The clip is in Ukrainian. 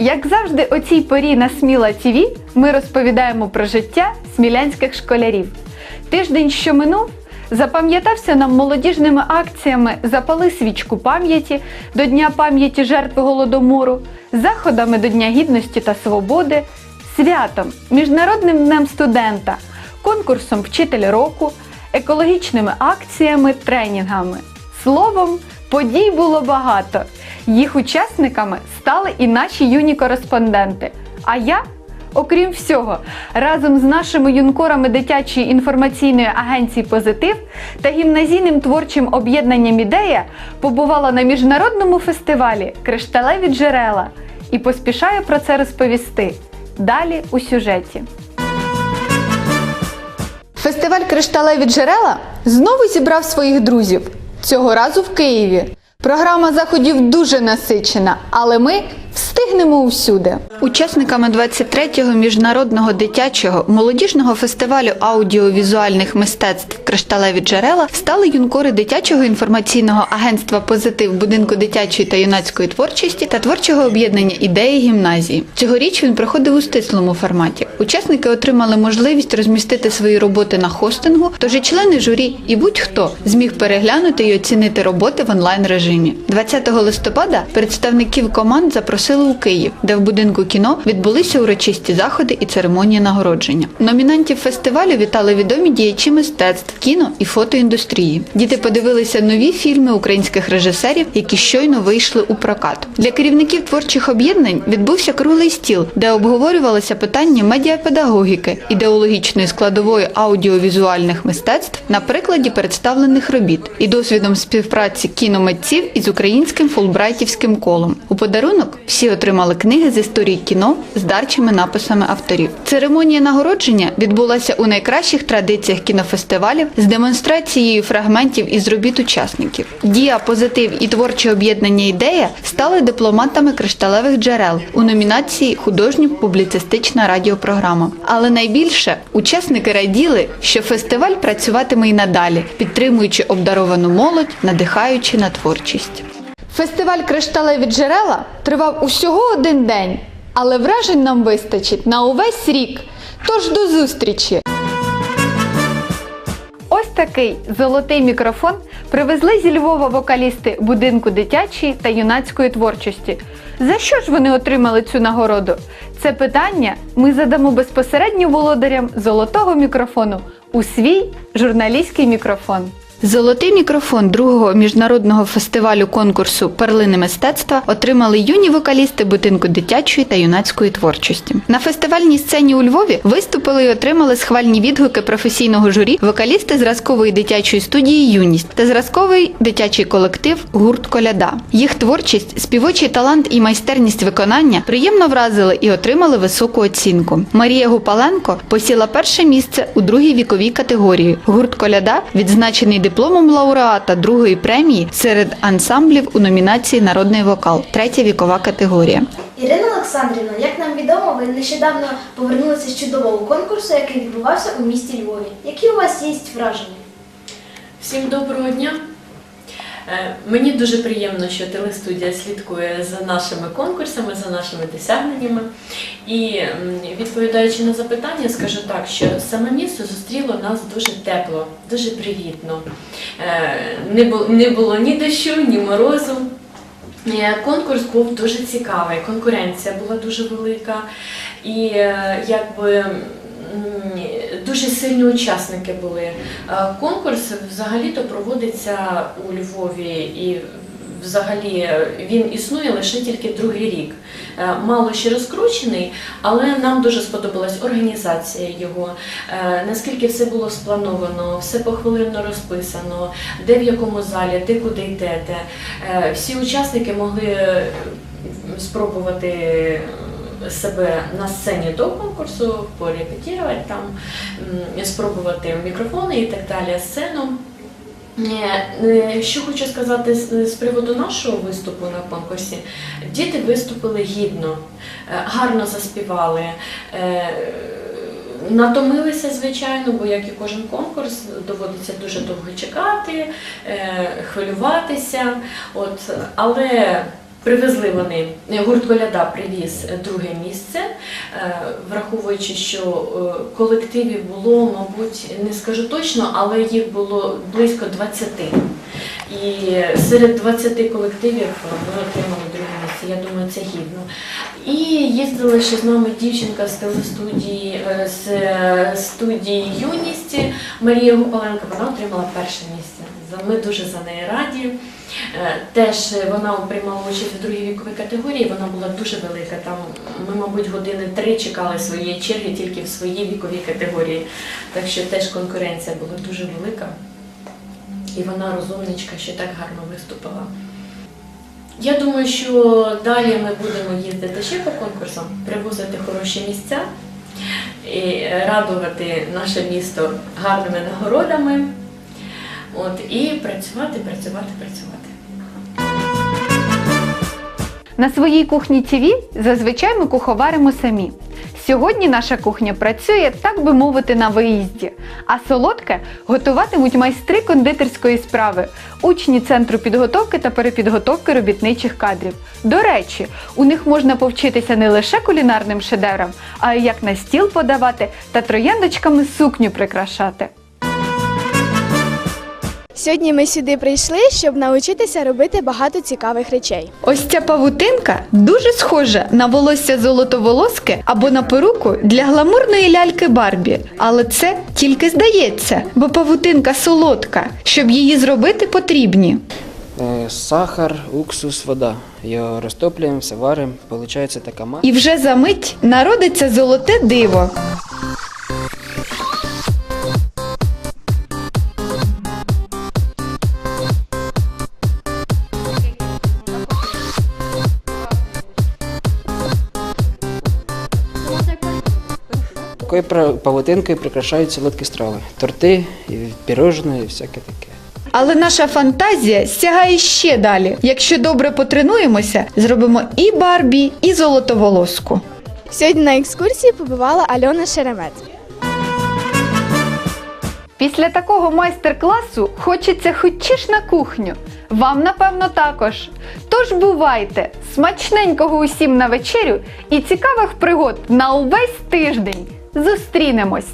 Як завжди, о цій порі на Сміла ТІВІ ми розповідаємо про життя смілянських школярів. Тиждень, що минув, запам'ятався нам молодіжними акціями Запали свічку пам'яті до Дня пам'яті жертви голодомору, заходами до Дня гідності та свободи, святом, Міжнародним днем студента, конкурсом Вчитель року, екологічними акціями, тренінгами. Словом, подій було багато. Їх учасниками стали і наші юні кореспонденти. А я, окрім всього, разом з нашими юнкорами дитячої інформаційної агенції Позитив та гімназійним творчим об'єднанням Ідея побувала на міжнародному фестивалі Кришталеві джерела і поспішаю про це розповісти. Далі у сюжеті. Фестиваль Кришталеві джерела знову зібрав своїх друзів. Цього разу в Києві. Програма заходів дуже насичена, але ми встигнемо усюди. Учасниками 23-го міжнародного дитячого молодіжного фестивалю аудіовізуальних мистецтв Кришталеві джерела стали юнкори дитячого інформаційного агентства Позитив будинку дитячої та юнацької творчості та творчого об'єднання ідеї гімназії. Цьогоріч він проходив у стислому форматі. Учасники отримали можливість розмістити свої роботи на хостингу, тож і члени журі і будь-хто зміг переглянути і оцінити роботи в онлайн режимі. 20 листопада представників команд запросили у Київ, де в будинку кіно відбулися урочисті заходи і церемонії нагородження. Номінантів фестивалю вітали відомі діячі мистецтв, кіно і фотоіндустрії. Діти подивилися нові фільми українських режисерів, які щойно вийшли у прокат. Для керівників творчих об'єднань відбувся круглий стіл, де обговорювалися питання медіапедагогіки, ідеологічної складової аудіовізуальних мистецтв на прикладі представлених робіт і досвідом співпраці кіномитців із українським фулбрайтівським колом. У подарунок всі отримали книги з історії кіно з дарчими написами авторів. Церемонія нагородження відбулася у найкращих традиціях кінофестивалів з демонстрацією фрагментів із робіт учасників. Дія, позитив і творче об'єднання ідея стали дипломатами кришталевих джерел у номінації Художньо-публіцистична радіопрограма. Але найбільше учасники раділи, що фестиваль працюватиме і надалі, підтримуючи обдаровану молодь, надихаючи на творчість. Фестиваль Кришталеві джерела тривав усього один день, але вражень нам вистачить на увесь рік. Тож до зустрічі! Ось такий золотий мікрофон привезли зі Львова вокалісти будинку дитячої та юнацької творчості. За що ж вони отримали цю нагороду? Це питання ми задамо безпосередньо володарям золотого мікрофону у свій журналістський мікрофон. Золотий мікрофон другого міжнародного фестивалю конкурсу Перлини мистецтва отримали юні вокалісти будинку дитячої та юнацької творчості. На фестивальній сцені у Львові виступили і отримали схвальні відгуки професійного журі вокалісти зразкової дитячої студії Юність та зразковий дитячий колектив Гурт Коляда. Їх творчість, співочий талант і майстерність виконання приємно вразили і отримали високу оцінку. Марія Гупаленко посіла перше місце у другій віковій категорії. Гурт Коляда відзначений дипломом лауреата другої премії серед ансамблів у номінації Народний вокал, третя вікова категорія. Ірина Олександрівна, як нам відомо, ви нещодавно повернулися з чудового конкурсу, який відбувався у місті Львові. Які у вас є враження? Всім доброго дня. Е, Мені дуже приємно, що телестудія слідкує за нашими конкурсами, за нашими досягненнями. І відповідаючи на запитання, скажу так, що саме місто зустріло нас дуже тепло, дуже привітно. Е, Не було, ні дощу, ні морозу. Е, Конкурс був дуже цікавий, конкуренція була дуже велика, і якби дуже сильні учасники були. Е, Конкурс взагалі-то проводиться у Львові і взагалі е, він існує лише тільки другий рік. Е, Мало ще розкручений, але нам дуже сподобалась організація його, наскільки все було сплановано, все похвилинно розписано, де в якому залі, де куди йдете. Всі учасники могли спробувати себе на сцені до конкурсу, порепетірувати там, спробувати мікрофони і так далі, сцену. Е, е, Що хочу сказати з приводу нашого виступу на конкурсі, діти виступили гідно, е, гарно заспівали. Натомилися, звичайно, бо як і кожен конкурс, доводиться дуже довго чекати, хвилюватися. От, але привезли вони, гурт Коляда привіз друге місце, е, враховуючи, що е, колективів було, мабуть, не скажу точно, але їх було близько 20. І серед 20 колективів ми отримали друге місце. Я думаю, це гідно. І їздила ще з нами дівчинка з телестудії е, з е, студії юності Марія Гупаленко. Вона отримала перше місце. Ми дуже за неї раді. Е, Теж вона приймала участь в другій віковій категорії. Вона була дуже велика. Там ми, мабуть, години три чекали своєї черги тільки в своїй віковій категорії. Так що теж конкуренція була дуже велика. І вона розумничка, що так гарно виступила. Я думаю, що далі ми будемо їздити ще по конкурсам, привозити хороші місця і радувати наше місто гарними нагородами. От, і працювати, працювати, працювати. На своїй кухні ТВ зазвичай ми куховаримо самі. Сьогодні наша кухня працює, так би мовити, на виїзді, а солодке готуватимуть майстри кондитерської справи, учні центру підготовки та перепідготовки робітничих кадрів. До речі, у них можна повчитися не лише кулінарним шедеврам, а й як на стіл подавати та трояндочками сукню прикрашати. Сьогодні ми сюди прийшли, щоб навчитися робити багато цікавих речей. Ось ця павутинка дуже схожа на волосся золотоволоски або на перуку для гламурної ляльки Барбі. Але це тільки здається, бо павутинка солодка. Щоб її зробити, потрібні. Е, Сахар, уксус, вода. Його розтоплюємо, все варимо, виходить така маса. І вже за мить народиться золоте диво. Такою павутинкою прикрашають солодкі страви. Торти, і пірожні, і всяке таке. Але наша фантазія сягає ще далі. Якщо добре потренуємося, зробимо і Барбі, і золотоволоску. Сьогодні на екскурсії побувала Альона Шеремет. Після такого майстер-класу хочеться хочеш на кухню. Вам, напевно, також. Тож бувайте! Смачненького усім на вечерю і цікавих пригод на увесь тиждень. Зустрінемось!